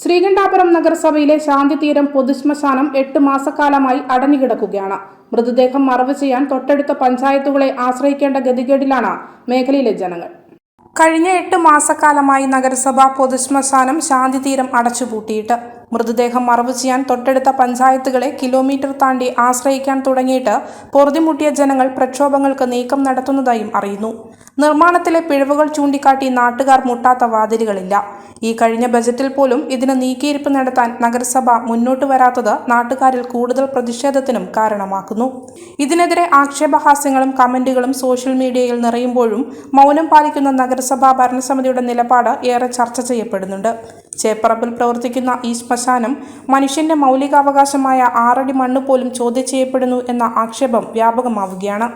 ശ്രീകണ്ഠാപുരം നഗരസഭയിലെ ശാന്തിതീരം പൊതുശ്മശാനം എട്ട് മാസക്കാലമായി അടഞ്ഞുകിടക്കുകയാണ്. മൃതദേഹം മറവ് ചെയ്യാൻ തൊട്ടടുത്ത പഞ്ചായത്തുകളെ ആശ്രയിക്കേണ്ട ഗതികേടിലാണ് മേഖലയിലെ ജനങ്ങൾ. കഴിഞ്ഞ എട്ട് മാസക്കാലമായി നഗരസഭ പൊതുശ്മശാനം ശാന്തിതീരം അടച്ചുപൂട്ടിയിട്ട് മൃതദേഹം മറവ് ചെയ്യാൻ തൊട്ടടുത്ത പഞ്ചായത്തുകളെ കിലോമീറ്റർ താണ്ടി ആശ്രയിക്കാൻ തുടങ്ങിയിട്ട് പൊറുതിമുട്ടിയ ജനങ്ങൾ പ്രക്ഷോഭങ്ങൾക്ക് നീക്കം നടത്തുന്നതായും അറിയുന്നു. നിർമ്മാണത്തിലെ പിഴവുകൾ ചൂണ്ടിക്കാട്ടി നാട്ടുകാർ മുട്ടാത്ത വാതിലുകളില്ല. ഈ കഴിഞ്ഞ ബജറ്റിൽ പോലും ഇതിന് നീക്കിയിരിപ്പ് നടത്താൻ നഗരസഭ മുന്നോട്ട് വരാത്തത് നാട്ടുകാരിൽ കൂടുതൽ പ്രതിഷേധത്തിനും കാരണമാക്കുന്നു. ഇതിനെതിരെ ആക്ഷേപഹാസ്യങ്ങളും കമന്റുകളും സോഷ്യൽ മീഡിയയിൽ നിറയുമ്പോഴും മൗനം പാലിക്കുന്ന നഗരസഭാ ഭരണസമിതിയുടെ നിലപാട് ഏറെ ചർച്ച ചെയ്യപ്പെടുന്നുണ്ട്. ചേപ്പറമ്പിൽ പ്രവർത്തിക്കുന്ന ഈ ശ്മശാനം മനുഷ്യന്റെ മൗലികാവകാശമായ ആറടി മണ്ണ് പോലും ചോദ്യം ചെയ്യപ്പെടുന്നു എന്ന ആക്ഷേപം വ്യാപകമാവുകയാണ്.